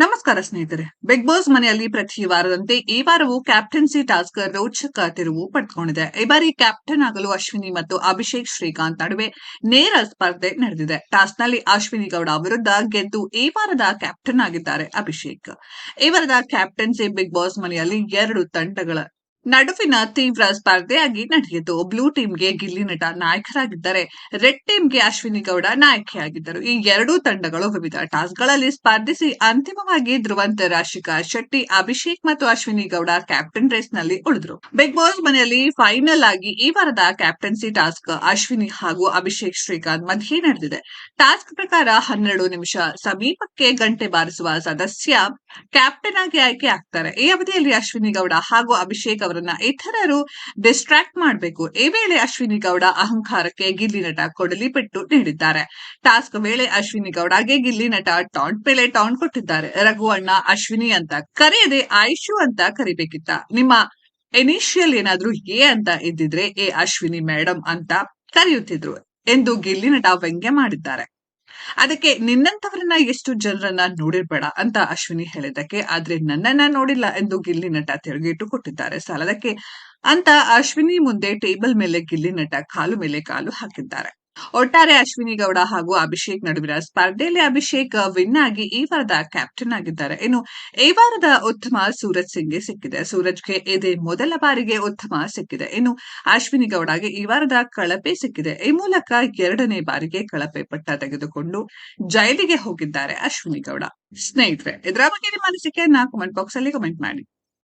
ನಮಸ್ಕಾರ ಸ್ನೇಹಿತರೆ. Big boss ಮನೆಯಲ್ಲಿ ಪ್ರತಿ ವಾರದಂತೆ ಈ ವಾರವೂ ಕ್ಯಾಪ್ಟನ್ಸಿ ಟಾಸ್ಕ್ ರೋಚಕ ತಿರುವು ಪಡೆದುಕೊಂಡಿದೆ ಈ ಬಾರಿ ಕ್ಯಾಪ್ಟನ್ ಆಗಲು ಅಶ್ವಿನಿ ಮತ್ತು ಅಭಿಷೇಕ್ ಶ್ರೀಕಾಂತ್ ನಡುವೆ ನೇರ ಸ್ಪರ್ಧೆ ನಡೆದಿದೆ. ಟಾಸ್ಕ್ನಲ್ಲಿ ಅಶ್ವಿನಿ ಗೌಡ ವಿರುದ್ಧ ಗೆದ್ದು ಈ ವಾರದ ಕ್ಯಾಪ್ಟನ್ ಆಗಿದ್ದಾರೆ ಅಭಿಷೇಕ್. ಈ ವಾರದ ಕ್ಯಾಪ್ಟನ್ಸಿ ಬಿಗ್ ಬಾಸ್ ಮನೆಯಲ್ಲಿ ಎರಡು ತಂಡಗಳ ನಡುವಿನ ತೀವ್ರ ಸ್ಪರ್ಧೆಯಾಗಿ ನಡೆಯಿತು. ಬ್ಲೂ ಟೀಮ್ಗೆ ಗಿಲ್ಲಿ ನಟ ನಾಯಕರಾಗಿದ್ದರೆ, ರೆಡ್ ಟೀಮ್ಗೆ ಅಶ್ವಿನಿ ಗೌಡ ನಾಯಕಿಯಾಗಿದ್ದರು. ಈ ಎರಡೂ ತಂಡಗಳು ವಿವಿಧ ಟಾಸ್ಗಳಲ್ಲಿ ಸ್ಪರ್ಧಿಸಿ ಅಂತಿಮವಾಗಿ ಧ್ರುವಂತ ರಾಶಿಕಾ ಶೆಟ್ಟಿ, ಅಭಿಷೇಕ್ ಮತ್ತು ಅಶ್ವಿನಿ ಗೌಡ ಕ್ಯಾಪ್ಟನ್ ರೇಸ್ನಲ್ಲಿ ಉಳಿದ್ರು. ಬಿಗ್ ಬಾಸ್ ಮನೆಯಲ್ಲಿ ಫೈನಲ್ ಆಗಿ ಈ ವಾರದ ಕ್ಯಾಪ್ಟನ್ಸಿ ಟಾಸ್ಕ್ ಅಶ್ವಿನಿ ಹಾಗೂ ಅಭಿಷೇಕ್ ಶ್ರೀಕಾಂತ್ ಮಧ್ಯೆ ನಡೆದಿದೆ. ಟಾಸ್ಕ್ ಪ್ರಕಾರ ಹನ್ನೆರಡು ನಿಮಿಷ ಸಮೀಪಕ್ಕೆ ಗಂಟೆ ಬಾರಿಸುವ ಸದಸ್ಯ ಕ್ಯಾಪ್ಟನ್ ಆಗಿ ಆಯ್ಕೆ ಆಗ್ತಾರೆ. ಈ ಅವಧಿಯಲ್ಲಿ ಅಶ್ವಿನಿ ಗೌಡ ಹಾಗೂ ಅಭಿಷೇಕ್ ಅವರನ್ನ ಇತರರು ಡಿಸ್ಟ್ರಾಕ್ಟ್ ಮಾಡಬೇಕು. ಈ ವೇಳೆ ಅಶ್ವಿನಿ ಗೌಡ ಅಹಂಕಾರಕ್ಕೆ ಗಿಲ್ಲಿ ನಟ ಕೊಡಲಿ ಪೆಟ್ಟು ನೀಡಿದ್ದಾರೆ. ಟಾಸ್ಕ್ ವೇಳೆ ಅಶ್ವಿನಿ ಗೌಡಗೆ ಗಿಲ್ಲಿ ನಟ ಟಾಂಟ್ ಮೇಲೆ ಟಾಂಟ್ ಕೊಟ್ಟಿದ್ದಾರೆ. ರಘುವಣ್ಣ ಅಶ್ವಿನಿ ಅಂತ ಕರೆಯದೆ ಆಯುಷು ಅಂತ ಕರಿಬೇಕಿತ್ತ. ನಿಮ್ಮ ಇನಿಷಿಯಲ್ ಏನಾದ್ರೂ ಎ ಅಂತ ಇದ್ದಿದ್ರೆ ಎ ಅಶ್ವಿನಿ ಮೇಡಮ್ ಅಂತ ಕರೆಯುತ್ತಿದ್ರು ಎಂದು ಗಿಲ್ಲಿ ನಟ ವ್ಯಂಗ್ಯ ಮಾಡಿದ್ದಾರೆ. ಅದಕ್ಕೆ ನಿನ್ನಂತವರನ್ನ ಎಷ್ಟು ಜನರನ್ನ ನೋಡಿರ್ಬೇಡ ಅಂತ ಅಶ್ವಿನಿ ಹೇಳಿದ್ದಕ್ಕೆ, ಆದ್ರೆ ನನ್ನನ್ನ ನೋಡಿಲ್ಲ ಎಂದು ಗಿಲ್ಲಿ ನಟ ತಿರುಗೇಟು ಕೊಟ್ಟಿದ್ದಾರೆ. ಸಾಲದಕ್ಕೆ ಅಂತ ಅಶ್ವಿನಿ ಮುಂದೆ ಟೇಬಲ್ ಮೇಲೆ ಗಿಲ್ಲಿ ನಟ ಕಾಲು ಮೇಲೆ ಕಾಲು ಹಾಕಿದ್ದಾರೆ. ಒಟ್ಟಾರೆ ಅಶ್ವಿನಿ ಗೌಡ ಹಾಗೂ ಅಭಿಷೇಕ್ ನಡುವಿನ ಸ್ಪರ್ಧೆಯಲ್ಲಿ ಅಭಿಷೇಕ್ ವಿನ್ ಆಗಿ ಈ ವಾರದ ಕ್ಯಾಪ್ಟನ್ ಆಗಿದ್ದಾರೆ. ಇನ್ನು ಈ ವಾರದ ಉತ್ತಮ ಸೂರಜ್ ಸಿಂಗ್ಗೆ ಸಿಕ್ಕಿದೆ. ಸೂರಜ್ಗೆ ಇದೇ ಮೊದಲ ಬಾರಿಗೆ ಉತ್ತಮ ಸಿಕ್ಕಿದೆ. ಇನ್ನು ಅಶ್ವಿನಿ ಗೌಡಗೆ ಈ ವಾರದ ಕಳಪೆ ಸಿಕ್ಕಿದೆ. ಈ ಮೂಲಕ ಎರಡನೇ ಬಾರಿಗೆ ಕಳಪೆ ಪಟ್ಟ ತೆಗೆದುಕೊಂಡು ಜೈಲಿಗೆ ಹೋಗಿದ್ದಾರೆ ಅಶ್ವಿನಿ ಗೌಡ. ಸ್ನೇಹಿತರೆ, ಇದರ ಬಗ್ಗೆ ನಿಮ್ಮ ಅನಿಸಿಕೆಯನ್ನ ಕಮೆಂಟ್ ಬಾಕ್ಸ್ ಅಲ್ಲಿ ಕಮೆಂಟ್ ಮಾಡಿ.